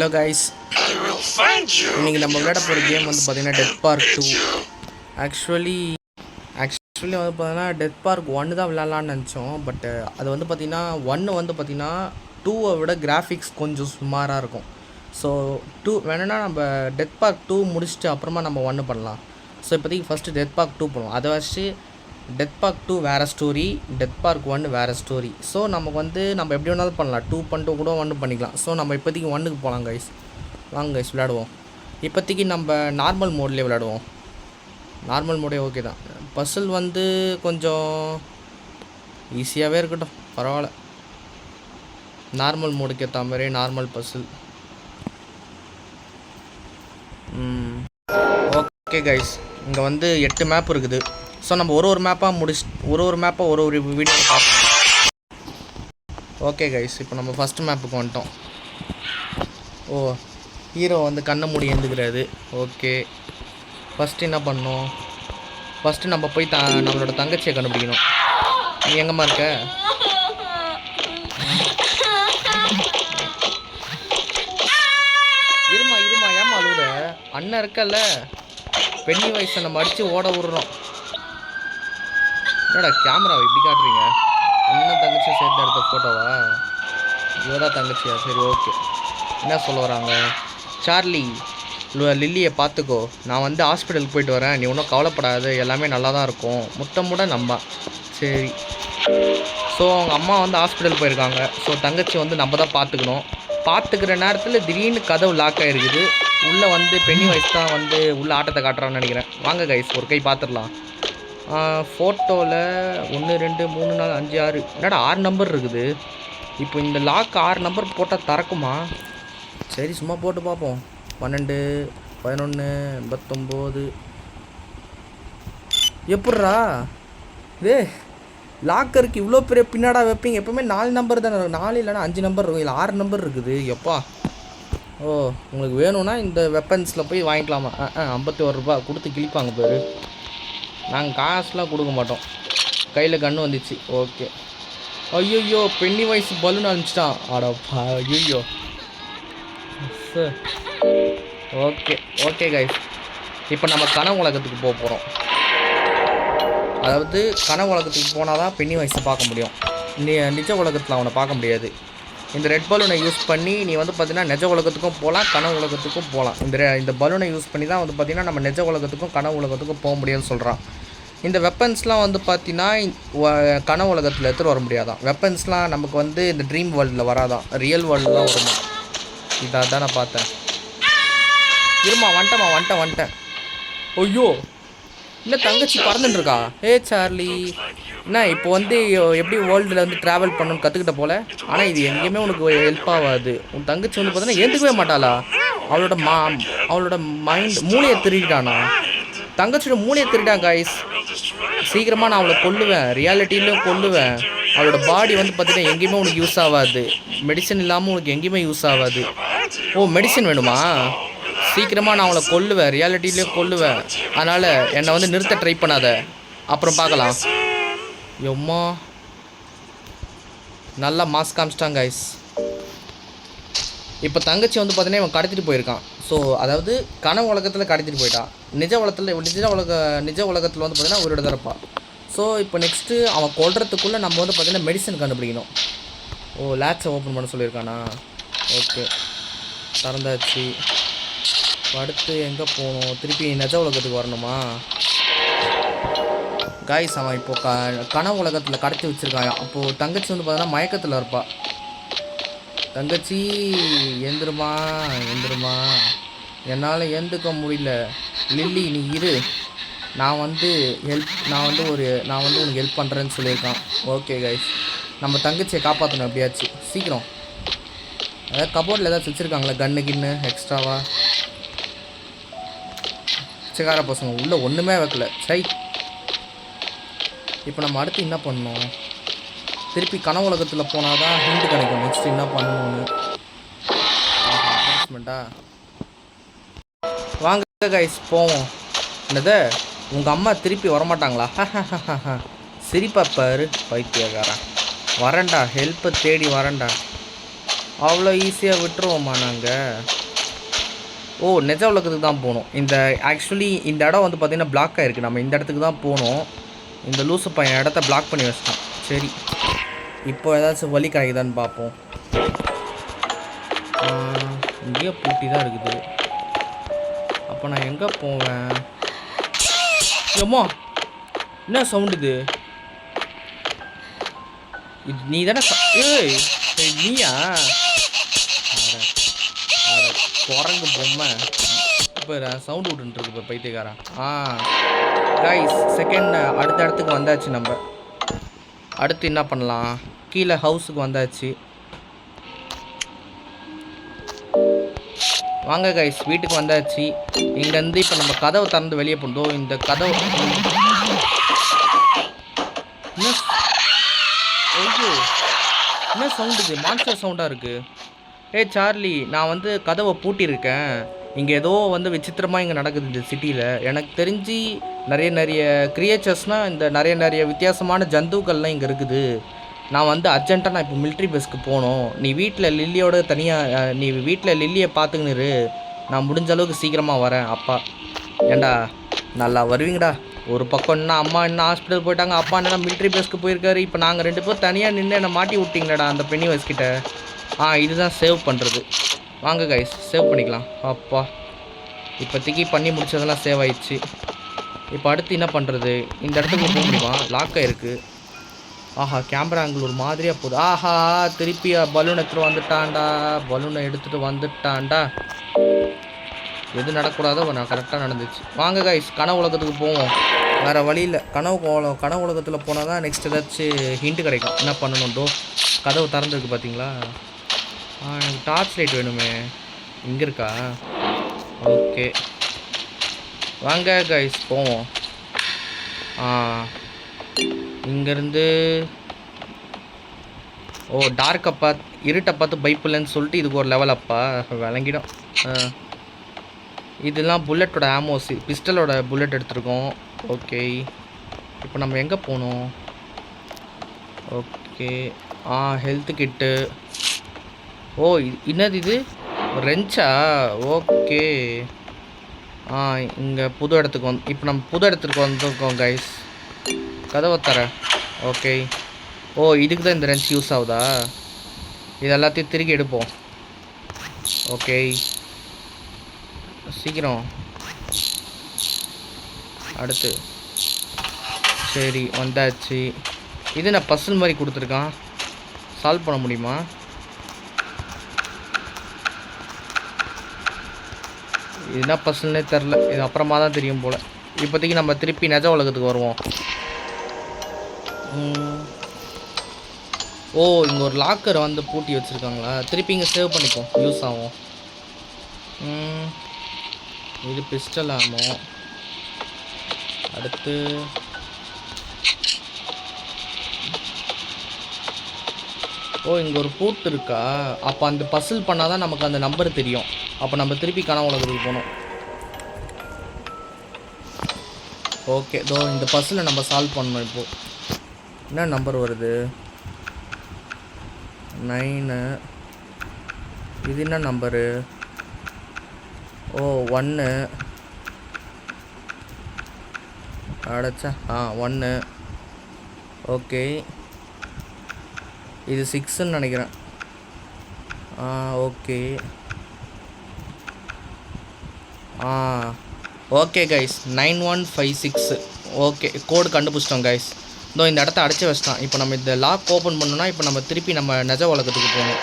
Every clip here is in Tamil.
ஹலோ கைஸ் இன்னைக்கு நம்ம விளையாட போகிற கேம் வந்து பார்த்தீங்கன்னா Death Park two actually actually வந்து பார்த்தீங்கன்னா டெத் பார்க் ஒன்று தான் விளாட்லான்னு நினச்சோம். பட் அது வந்து பார்த்தீங்கன்னா ஒன்று வந்து பார்த்தீங்கன்னா டூவை விட கிராஃபிக்ஸ் கொஞ்சம் சுமாராக இருக்கும். ஸோ டூ வேணுன்னா நம்ம டெத் பார்க் டூ முடிச்சுட்டு அப்புறமா நம்ம ஒன்று பண்ணலாம். ஸோ இப்போதைக்கு ஃபஸ்ட்டு டெத் பார்க் டூ பண்ணுவோம் அதை வச்சு டெத் பார்க் டூ வேறு ஸ்டோரி டெத் பார்க் ஒன் வேறு ஸ்டோரி ஸோ நமக்கு வந்து நம்ம எப்படி வேணாலும் பண்ணலாம். டூ பண்ணிட்டு கூட ஒன்று பண்ணிக்கலாம். ஸோ நம்ம இப்போதைக்கு ஒன்றுக்கு போகலாம் கைஸ் வாங்க கைஸ் விளையாடுவோம். இப்போதைக்கு நம்ம நார்மல் மோட்லேயே விளையாடுவோம். நார்மல் மோடே ஓகே தான். பசில் வந்து கொஞ்சம் ஈஸியாகவே இருக்கட்டும். பரவாயில்ல. நார்மல் மோடுக்கு ஏற்ற மாதிரி நார்மல் பசில் ஓகே கைஸ் இங்கே வந்து எட்டு மேப் இருக்குது. ஸோ நம்ம ஒரு ஒரு மேப்பாக முடிச்சு ஒரு ஒரு மேப்பாக ஒரு ஒரு வீடியோ பார்ப்போம். ஓகே கைஸ் இப்போ நம்ம ஃபஸ்ட்டு மேப்புக்கு வந்துட்டோம். ஓ ஹீரோ வந்து கண்ணை மூடி எழுந்துக்கிறாரு ஓகே ஃபஸ்ட்டு என்ன பண்ணோம்? ஃபஸ்ட்டு நம்ம போய் த நம்மளோட தங்கச்சியை கண்டுபிடிக்கணும். நீ எங்கம்மா இருக்க? இருமா இருமா ஏமா அழுகுற அண்ணன் இருக்கல்ல. பெண்ணி வயசை நம்ம அடித்து ஓட விடுறோம். என்னடா கேமராவை இப்படி காட்டுறீங்க? அண்ணன் தங்கச்சியை சேர்த்து எடுத்த ஃபோட்டோவா இவதான் தங்கச்சியா? சரி ஓகே என்ன சொல்ல வராங்க? சார்லி லில்லியை பார்த்துக்கோ. நான் வந்து ஹாஸ்பிட்டலுக்கு போயிட்டு வரேன். நீ ஒன்றும் கவலைப்படாது. எல்லாமே நல்லா தான் இருக்கும் முத்தமுட நம்ப. சரி. ஸோ அவங்க அம்மா வந்து ஹாஸ்பிட்டல் போயிருக்காங்க. ஸோ தங்கச்சி வந்து நம்ம தான் பார்த்துக்கணும். பார்த்துக்கிற நேரத்தில் திடீர்னு கதவு லாக் ஆகிருக்குது உள்ளே வந்து பெண்ணி வயசு தான் வந்து உள்ள ஆட்டத்தை காட்டுறான்னு நினைக்கிறேன். வாங்க கைஸ் ஒரு கை பார்த்துடலாம். ஃபோட்டோவில் ஒன்று ரெண்டு மூணு நாலு அஞ்சு ஆறு. என்னடா ஆறு நம்பர் இருக்குது. இப்போ இந்த லாக் ஆறு நம்பர் போட்டால் திறக்குமா? சரி சும்மா போட்டு பார்ப்போம் பன்னெண்டு பதினொன்று எண்பத்தொம்போது. எப்பட்றா? டே லாக்கருக்கு இவ்வளோ பெரிய பின்னாடா வைப்பீங்க. எப்போவுமே நாலு நம்பர் தானே இருக்கும். நாலு இல்லைன்னா அஞ்சு நம்பர் இருக்கும். இல்லை ஆறு நம்பர் இருக்குது. எப்பா? ஓ உங்களுக்கு வேணும்னா இந்த வெப்பன்ஸில் போய் வாங்கிக்கலாமா? ஆ ஆ ஐம்பத்தி ஒரு ரூபா கொடுத்து கிழிப்பாங்க பேர். நாங்கள் காசுலாம் கொடுக்க மாட்டோம். கையில் கன்று வந்துச்சு. ஓகே. ஐயோயோ பெண்ணி வயசு பலூன் அனுப்பிச்சிட்டான். ஆடப்பா ஐயோ சார் ஓகே ஓகே கைஸ் இப்போ நம்ம கனவு உலகத்துக்கு போக போகிறோம் அதாவது கனவு உலகத்துக்கு போனால் தான் பெண்ணி வயசை பார்க்க முடியும். நி நிஜ உலகத்தில் அவனை பார்க்க முடியாது. இந்த ரெட் பலூனை யூஸ் பண்ணி நீ வந்து பார்த்தீங்கன்னா நிஜ உலகத்துக்கும் போகலாம் கனவு உலகத்துக்கும் போகலாம் இந்த இந்த பலூனை யூஸ் பண்ணி தான் வந்து பார்த்தீங்கன்னா நம்ம நிஜ உலகத்துக்கும் கனவு உலகத்துக்கும் போக முடியாதுன்னு சொல்கிறான் இந்த வெப்பன்ஸ்லாம் வந்து பார்த்தீங்கன்னா கனவு உலகத்தில் எடுத்துகிட்டு வர முடியாதான் வெப்பன்ஸ்லாம் நமக்கு வந்து இந்த ட்ரீம் வேர்ல்டில் வராதான் ரியல் வேர்ல்டில் தான் வருமா? இதாக தான் நான் பார்த்தேன். இருமா வந்துட்டேம்மா வந்துட்டேன் வந்துட்டேன். ஐயோ இல்லை தங்கச்சி பறந்துட்டு இருக்கா? ஏ சார்லி. என்ன இப்போ வந்து எப்படி வேர்ல்டில் வந்து ட்ராவல் பண்ணணும்னு கற்றுக்கிட்ட போல ஆனால் இது எங்கேயுமே உனக்கு ஹெல்ப் ஆகாது. உன் தங்கச்சி வந்து பார்த்தீங்கன்னா ஏற்றுக்கவே மாட்டாளா? அவளோட மா அவளோட மைண்ட் மூளையை திருடிட்டானா? தங்கச்சியோட மூளையை திருடான் காய்ஸ் சீக்கிரமாக நான் அவளை கொல்லுவேன். ரியாலிட்டியிலும் கொல்லுவேன். அவளோட பாடி வந்து பார்த்தீங்கன்னா எங்கேயுமே உனக்கு யூஸ் ஆகாது. மெடிசன் இல்லாமல் உனக்கு எங்கேயுமே யூஸ் ஆகாது. ஓ மெடிசன் வேணுமா? சீக்கிரமாக நான் அவளை கொல்லுவேன். ரியாலிட்டிலையும் கொல்லுவேன். அதனால் என்னை வந்து நிறுத்த ட்ரை பண்ணாத. அப்புறம் பார்க்கலாம். எம்மா நல்லா மாஸ் காமிச்சிட்டாங்க கைஸ் இப்போ தங்கச்சி வந்து பார்த்தீங்கன்னா இவன் கடத்திட்டு போயிருக்கான். ஸோ அதாவது கனவு உலகத்தில் கடத்திட்டு போயிட்டான் நிஜ உலகத்தில் நிஜ உலக நிஜ உலகத்தில் வந்து பார்த்தீங்கன்னா உயிரோட தான் இருப்பான் ஸோ இப்போ நெக்ஸ்ட்டு அவன் கொள்றதுக்குள்ளே நம்ம வந்து பார்த்தீங்கன்னா மெடிசன் கண்டுபிடிக்கணும். ஓ லேட்ஸை ஓப்பன் பண்ண சொல்லியிருக்கானா? ஓகே திறந்தாச்சு. அடுத்து எங்கே போகணும்? திருப்பி நிஜ உலகத்துக்கு வரணுமா? காய்ஸ் அவன் இப்போ க கனவு உலகத்தில் கடத்தி வச்சுருக்காயா. அப்போது தங்கச்சி வந்து பார்த்தோன்னா மயக்கத்தில் இருப்பா. தங்கச்சி எந்திருமா எந்திருமா. என்னால் ஏந்துக்க முடியல. லில்லி நீ இரு. நான் வந்து ஹெல்ப் நான் வந்து ஒரு நான் வந்து உனக்கு ஹெல்ப் பண்ணுறேன்னு சொல்லியிருக்கான். ஓகே கைஸ் நம்ம தங்கச்சியை காப்பாற்றணும் எப்படியாச்சு? சீக்கிரம். அதாவது கபோர்டில் ஏதாச்சும் வச்சுருக்காங்களா? கன்னு கின்னு எக்ஸ்ட்ராவாக சிகார பசங்க. உள்ளே ஒன்றுமே வைக்கல. சை. இப்போ நம்ம அடுத்து என்ன பண்ணணும்? திருப்பி கன உலகத்தில் போனால் தான் ஹிண்ட் கிடைக்கும். நெக்ஸ்ட் என்ன பண்ணணும்னு. வாங்க கைஸ் போவோம். என்னது? உங்கள் அம்மா திருப்பி வரமாட்டாங்களா? சிரிப்பா பாரு பைத்தியக்காரன். வரேன்டா ஹெல்ப்பை தேடி வரேன்டா. அவ்வளோ ஈஸியாக விட்டுருவோம்மா நாங்கள் ஓ நெஜ உலகத்துக்கு தான் போகணும். இந்த ஆக்சுவலி இந்த இடம் வந்து பார்த்திங்கன்னா பிளாக் ஆகிருக்கு நம்ம இந்த இடத்துக்கு தான் போகணும். இந்த லூசு பையன் இடத்த பிளாக் பண்ணி வச்சிட்டான். சரி. இப்போ ஏதாச்சும் வலி கிடைக்குதான்னு பார்ப்போம். இங்கேயே பூட்டி தான் இருக்குது. அப்போ நான் எங்கே போவேன்? எம்மா என்ன சவுண்டு இது? இது நீ தானே ஏய் நீயா? குரங்கு பொம்மை. இப்போ சவுண்டு விட்டுருக்கு இப்போ பைத்தியக்காரன். ஆ. கைஸ் செகண்ட் uh, அடுத்த இடத்துக்கு வந்தாச்சு நம்ம. அடுத்து என்ன பண்ணலாம்? கீழே ஹவுஸுக்கு வந்தாச்சு. வாங்க கைஸ் வீட்டுக்கு வந்தாச்சு. இங்கேருந்து இப்போ நம்ம கதவை திறந்து வெளியே போனோம் இந்த கதவு என்ன ஐயோ. என்ன சவுண்ட் இது? மான்ஸ்டர் சவுண்டாக இருக்குது ஏய் சார்லி நான் வந்து கதவை பூட்டியிருக்கேன். இங்கே ஏதோ வந்து விசித்திரமாக இங்கே நடக்குது இந்த சிட்டியில் எனக்கு தெரிஞ்சு நிறைய நிறைய கிரியேச்சர்ஸ்னால் இந்த நிறைய நிறைய வித்தியாசமான ஜந்துக்கள்லாம் இங்கே இருக்குது. நான் வந்து அர்ஜென்ட்டாக நான் இப்போ மிலிட்ரி பஸ்க்கு போகணும். நீ வீட்டில் லில்லியோட தனியாக நீ வீட்டில் லில்லியை பார்த்துக்கின்னு இரு. நான் முடிஞ்ச அளவுக்கு சீக்கிரமாக வரேன் அப்பா. ஏண்டா நல்லா வருவீங்கடா. ஒரு பக்கம் என்ன அம்மா என்ன ஹாஸ்பிட்டல் போயிட்டாங்க அப்பா என்ன மிலிட்ரி பஸ்க்கு போயிருக்காரு. இப்போ நாங்கள் ரெண்டு பேரும் தனியாக நின்று என்னை மாட்டி விட்டிங்களடா அந்த பெண்ணி வயசுக்கிட்ட ஆ இதுதான் சேவ் பண்ணுறது வாங்க கைஸ் சேவ் பண்ணிக்கலாம். அப்பா. இப்போதைக்கு பண்ணி முடிச்சதெல்லாம் சேவ் ஆயிடுச்சு. இப்போ அடுத்து என்ன பண்ணுறது இந்த இடத்துக்கு போக முடியுமா? லாக் இருக்குது ஆஹா கேமரா ஆங்கிள் ஒரு மாதிரியாக போகுது. ஆஹா திருப்பி பலூன் எடுத்துகிட்டு வந்துட்டான்டா. பலூனை எடுத்துகிட்டு வந்துட்டான்டா. எது நடக்கூடாதோ நான் கரெக்டாக நடந்துச்சு. வாங்க கைஸ் கனவு உலகத்துக்கு போவோம். வேறு வழியில் கனவு கோலம் கனவு உலகத்தில் போனால் தான் நெக்ஸ்ட் ஏதாச்சும் ஹிண்ட் கிடைக்கும். என்ன பண்ணணும்டோ கதவு திறந்துருக்கு பார்த்தீங்களா ஆ எனக்கு டார்ச் லைட் வேணுமே. இங்கே இருக்கா? ஓகே வாங்க கைஸ் போவோம். ஆ இங்கேருந்து ஓ டார்க்கை பார்த்து இருட்டை பார்த்து பைப்பில்லைன்னு சொல்லிட்டு இதுக்கு ஒரு லெவல் அப்பா விளங்கிடும். இதெல்லாம் புல்லட்டோட ஆமோஸ் பிஸ்டலோட புல்லட் எடுத்திருக்கோம். ஓகே இப்போ நம்ம எங்கே போகணும்? ஓகே ஆ ஹெல்த்து கிட்டு ஓ என்னது இது? ரெஞ்சா ஓகே இங்கே புது இடத்துக்கு வந்து இப்போ நம்ம புது இடத்துக்கு வந்திருக்கோம் கைஸ் கதவை தர. ஓகே ஓ இதுக்கு தான் இந்த ரெஞ்ச் யூஸ் ஆகுதா? இது எல்லாத்தையும் திருக்கி எடுப்போம். ஓகே சீக்கிரம். அடுத்து. சரி வந்தாச்சு. இது நான் பஸ்ஸில் மாதிரி கொடுத்துருக்கான்? சால்வ் பண்ண முடியுமா? என்ன பஸ்ஸுன்னே தெரில இது அப்புறமா தான் தெரியும் போல். இப்போதைக்கு நம்ம திருப்பி நெஜ உலகத்துக்கு வருவோம். ஓ இங்கே ஒரு லாக்கர் வந்து பூட்டி வச்சுருக்காங்களா? திருப்பி இங்கே சேவ் பண்ணிப்போம். யூஸ் ஆகும். இது பிஸ்டல் ஆகும். அடுத்து ஓ இங்கே ஒரு பூத்து இருக்கா? அப்போ அந்த பசில் பண்ணால் தான் நமக்கு அந்த நம்பர் தெரியும். அப்போ நம்ம திருப்பி கனவு உலகத்துக்கு போகணும். ஓகே தோ இந்த பஸ்ஸில் நம்ம சால்வ் பண்ணணும் இப்போது என்ன நம்பர் வருது? நைனு இது என்ன நம்பரு ஓ ஒன்று அடைச்சா ஆ ஒன்று ஓகே இது சிக்ஸுன்னு நினைக்கிறேன். ஆ ஓகே ஆ okay guys nine one five six okay code கண்டுபிடிச்சிட்டோம் கைஸ் இதோ இந்த இடத்த அடைச்சி வச்சிட்டான். இப்போ நம்ம இந்த லாக் ஓப்பன் பண்ணோன்னா இப்போ நம்ம திருப்பி நம்ம நெஜ உலகத்துக்கு போகணும்.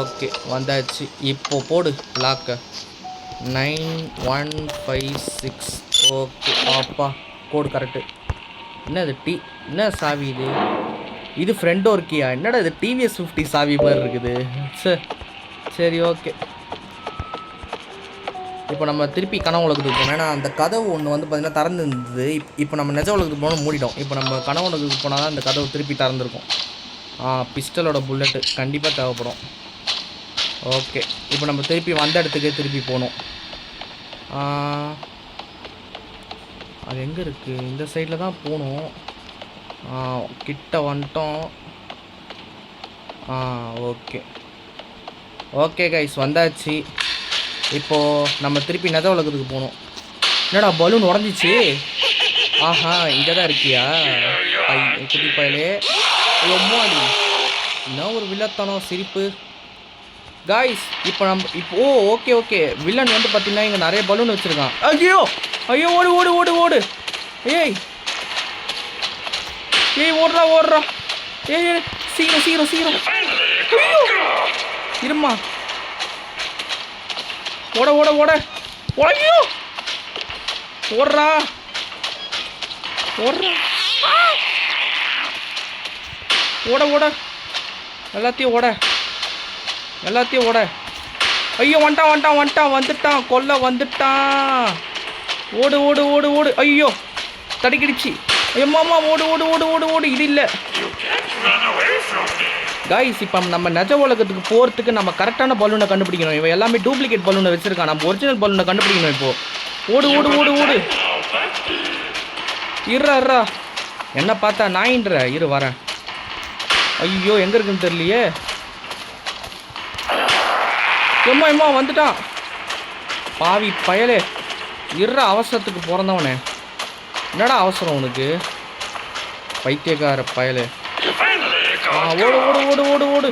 ஓகே வந்தாச்சு. இப்போ போடு லாக்கை nine one five six okay அப்பா கோடு கரெக்டு என்ன இது டி என்ன சாவி இது? இது ஃப்ரெண்ட் ஒர்க்கியா என்னடா இது டிவிஎஸ் ஃபிஃப்டி சாவி மாதிரி இருக்குது. சரி சரி ஓகே. இப்போ நம்ம திருப்பி கனவு உலகத்துக்கு போனோம் ஏன்னா அந்த கதவு ஒன்று வந்து பார்த்தீங்கன்னா திறந்து இருந்தது இப் இப்போ நம்ம நிஜ உலகத்துக்கு போனால் மூடிட்டோம். இப்போ நம்ம கனவு உலகத்துக்கு போனால் தான் அந்த கதவு திருப்பி திறந்துருக்கும். பிஸ்டலோட புல்லட்டு கண்டிப்பாக தேவைப்படும். ஓகே. இப்போ நம்ம திருப்பி வந்த இடத்துக்கே திருப்பி போகணும். அது எங்கே இருக்குது இந்த சைடில் தான் போகணும். கிட்ட வந்துட்டோம். ஆ ஓகே. ஓகே கைஸ் வந்தாச்சு. இப்போது நம்ம திருப்பி நெத உலகத்துக்கு போகணும். என்னடா பலூன் உடஞ்சிச்சு? ஆஹா இங்கே தான் இருக்கியா? ஐ குட்டி பயலே. எம்மாடி என்ன ஒரு வில்லத்தனம் சிரிப்பு. காய்ஸ் இப்போ நம்ம இப்போ ஓ ஓகே ஓகே. வில்லன் வந்து பார்த்தீங்கன்னா இங்கே நிறைய பலூன் வச்சுருக்கான். ஐயோ ஐயோ ஓடு ஓடு ஓடு ஓடு. ஏய் ஏய் ஓடுறா ஓடுறா ஏய் சீக்கிரம் சீக்கிரம் சீக்கிரம். ஐயோ. இருமா. ஓட ஓட ஓட. ஐயோ. ஓடுறா ஓடுறா ஓட ஓட. எல்லாத்தையும் ஓட. எல்லாத்தையும் ஓட. ஐயோ வந்துட்டான் வந்துட்டான் வந்துட்டான் வந்துட்டான். கொல்ல வந்துட்டான். ஓடு ஓடு ஓடு ஓடு. ஐயோ. தடுக்கிடுச்சு. எம்மாமா ஓடு ஓடு ஓடு ஓடு ஓடு. இது இல்லை. காய்ஸ் இப்போ நம்ம நிஜ உலகத்துக்கு போகிறதுக்கு நம்ம கரெக்டான பலூனை கண்டுபிடிக்கணும். இவன் எல்லாமே டூப்ளிகேட் பலூனை வச்சுருக்கான். நம்ம ஒரிஜினல் பலூனை கண்டுபிடிக்கணும் இப்போ. ஓடு ஓடு ஓடு ஓடு. இருறா இருறா என்ன பார்த்தா நாயின்ற இரு வரேன். ஐயோ எங்கே இருக்குன்னு தெரியலையே. எம்மா எம்மா வந்துட்டான். பாவி பயலே. இருற அவசரத்துக்கு பிறந்தவனே. என்னடா அவசரம் உனக்கு? பைத்தியக்கார பயலே. ஓடு ஓடு ஓடு ஓடு ஓடு.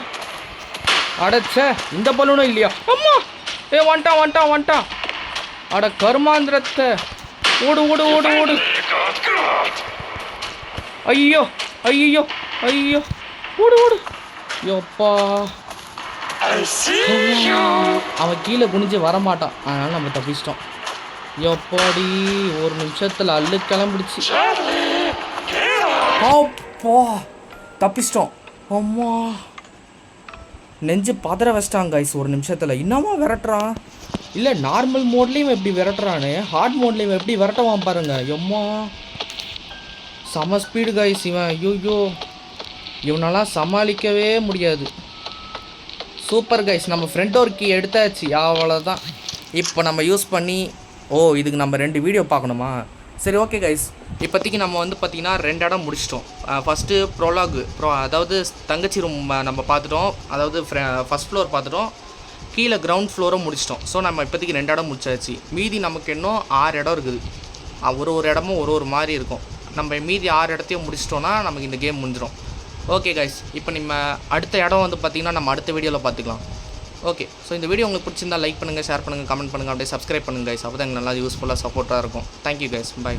அடச்ச இந்த பலூனும் இல்லையா? அம்மா! ஏ வந்துட்டான் வந்துட்டான் வந்துட்டான். அட கருமாந்திரத்தை. ஓடு ஓடு ஓடு ஓடு. ஐயோ ஐயோ ஐயோ. ஓடு ஓடு. யோப்பா அவன் கீழே குனிஞ்சு வரமாட்டான். அதனால நம்ம தப்பிச்சிட்டோம். எப்பாடி? ஒரு நிமிஷத்தில் அள்ளு கிளம்பிடுச்சு. அப்பா தப்பிச்சிட்டோம். அம்மா. நெஞ்சு பதற வச்சிட்டாங்க கைஸ் ஒரு நிமிஷத்தில். இன்னமா விரட்டுறான் இல்லை நார்மல் மோட்லேயும் எப்படி விரட்டுறானு. ஹார்ட் மோட்லேயும் எப்படி விரட்டுவான் பாருங்க. எம்மா. செம ஸ்பீடு கைஸ் இவன். ஐயோ இவனெல்லாம் சமாளிக்கவே முடியாது. சூப்பர் கைஸ் நம்ம ஃப்ரண்ட் டோர் கீ எடுத்தாச்சு. அவ்வளோதான் இப்போ நம்ம யூஸ் பண்ணி ஓ இதுக்கு நம்ம ரெண்டு வீடியோ பார்க்கணுமா? சரி ஓகே கைஸ் இப்போதைக்கு நம்ம வந்து பார்த்திங்கன்னா ரெண்டு இடம் முடிச்சிட்டோம். ஃபஸ்ட்டு ப்ரோலாகு ப்ரோ அதாவது தங்கச்சி ரூம் நம்ம பார்த்துட்டோம். அதாவது ஃபஸ்ட் ஃப்ளோர் பார்த்துட்டோம். கீழே கிரவுண்ட் ஃப்ளோரும் முடிச்சிட்டோம். ஸோ நம்ம இப்போதைக்கு ரெண்டு இடம் முடிச்சாச்சு. மீதி நமக்கு இன்னும் ஆறு இடம் இருக்குது. ஒரு ஒரு இடமும் ஒரு ஒரு மாதிரி இருக்கும். நம்ம மீதி ஆறு இடத்தையும் முடிச்சிட்டோன்னா நமக்கு இந்த கேம் முடிஞ்சிடும் ஓகே கைஸ் இப்போ நம்ம அடுத்த இடம் வந்து பார்த்திங்கன்னா நம்ம அடுத்த வீடியோவில் பார்த்துக்கலாம். ஓகே ஸோ இந்த வீடியோ உங்களுக்கு பிடிச்சிருந்தா லைக் பண்ணுங்கள் ஷேர் பண்ணுங்கள் கமெண்ட் பண்ணுங்கள் அப்படியே சப்ஸ்கிரைப் பண்ணுங்கள் கைஸ் அப்போ தான் எனக்கு நல்லா யூஸ்ஃபுல்லாக சப்போர்ட்டாக இருக்கும். Thank you guys bye